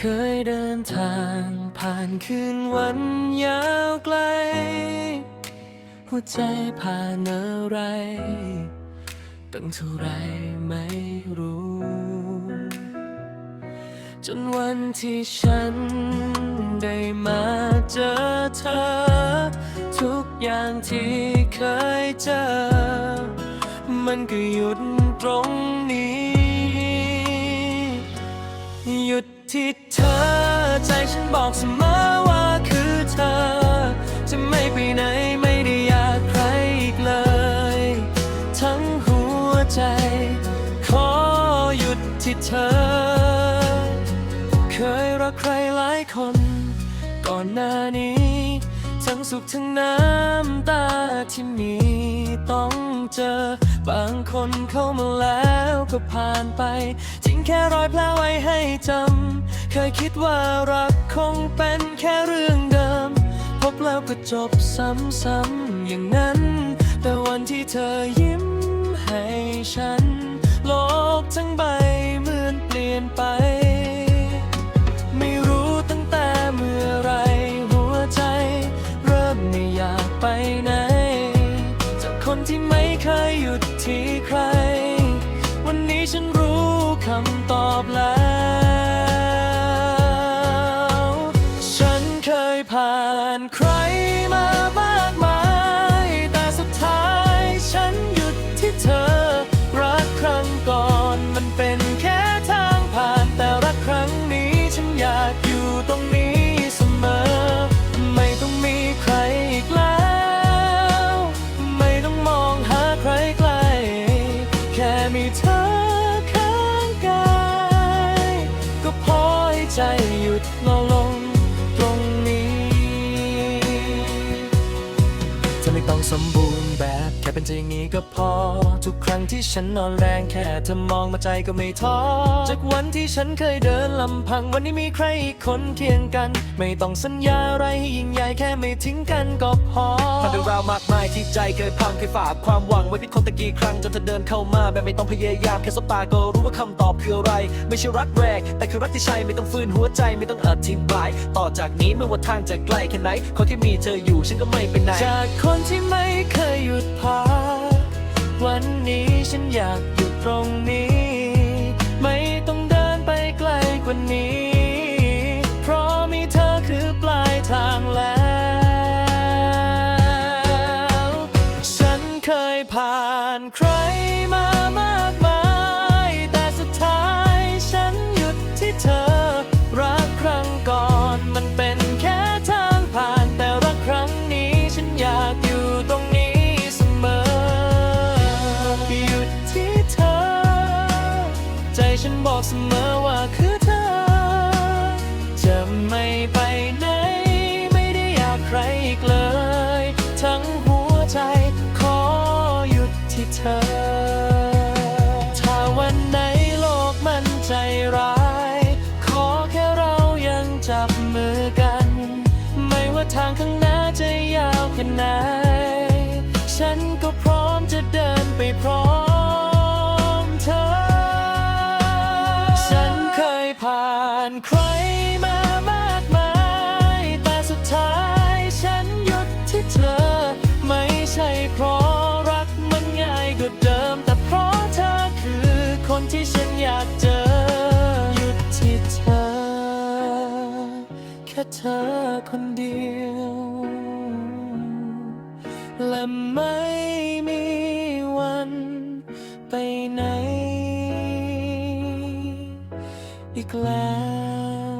คยเดินทางผ่านคืนวันยาวไกล หัวใจผ่านอะไร ตั้งเท่าไรไม่รู้ จนวันที่ฉันได้มาเจอเธอ ทุกอย่างที่เคยเจอ มันก็หยุดตรงนี้ ที่เธอ ใจฉันบอกเสมอว่าคือเธอ จะไม่ไปไหนไม่ได้อยากใครอีกเลย ทั้งหัวใจ ขอหยุดที่เธอ เคยรักใครหลายคน ก่อนหน้านี้ ทั้งสุขทั้งน้ำตาที่มีต้องเจอบางคนเข้ามาแล้วก็ผ่านไปทิ้งแค่รอยแผลไว้ให้จำ เคยคิดว่ารักคงเป็นแค่เรื่องเดิม พบแล้วก็จบซ้ำๆอย่างนั้น แต่วันที่เธอยิ้มให้ฉัน โลกทั้งใบเหมือนเปลี่ยนไป ไม่รู้ตั้งแต่เมื่อไรหัวใจ เริ่มไม่อยากไปไหน จากคนที่ไม่เคยหยุดที่ใคร วันนี้ฉันรู้คำตอบแล้วานใครมามากมาย แต่สุดท้ายฉันหยุดที่เธอ รักครั้งก่อนมันเป็นแค่ทางผ่านแต่รักครั้งนี้ฉันอยากอยู่ตรงนี้เสมอ ไม่ต้องมีใครอีกแล้ว ไม่ต้องมองหาใครไกล แค่มีเธอข้างกาย ก็พอให้ใจหยุดรอลง สมบูรณ์แบบแค่เป็นจริงนี้ก็พอ ทุกครั้งที่ฉันนอนแรงแค่เธอมองมาใจก็ไม่ท้อ จากวันที่ฉันเคยเดินลำพังวันนี้มีใครอีกคนเคียงกัน ไม่ต้องสัญญาอะไรให้ยิ่งใหญ่แค่ไม่ทิ้งกันก็พอผ่านเรื่องราวมากมายที่ใจเคยพังเคยฝากความหวังไว้พิดคนตะกี้ครั้งจนเธอเดินเข้ามาแบบไม่ต้องพยายามแค่สบตาก็รู้ว่าคำตอบคืออะไร ไม่ใช่รักแรก แต่คือรักที่ใช่ไม่ต้องฟื้นหัวใจไม่ต้องอธิบาย ต่อจากนี้ไม่ว่าทางจะไกลแค่ไหนคนที่มีเธออยู่ฉันก็ไม่ไปไหนจากคนที่ไม่เคยหยุดพักวันนี้ฉัน อยากหยุดตรงนี้ ไม่ต้องเดินไปไกลกว่านี้ เพราะมีเธอคือปลายทางแล้ว ฉันเคยผ่านใครมา ใจฉันบอกเสมอว่าคือเธอ จะไม่ไปไหน ไม่ได้อยากใครอีกเลย ทั้งหัวใจขอหยุดที่เธอ ถ้าวันไหนโลกมันใจร้าย ขอแค่เรายังจับมือกัน ไม่ว่าทางข้างหน้าจะยาวแค่ไหน ฉันก็านใครมามากมาย แต่สุดท้ายฉันหยุดที่เธอ ไม่ใช่เพราะรักมันง่ายกว่าเดิม แต่เพราะเธอคือคนที่ฉันอยากเจอ หยุดที่เธอ แค่เธอคนเดียว และไม่ glad.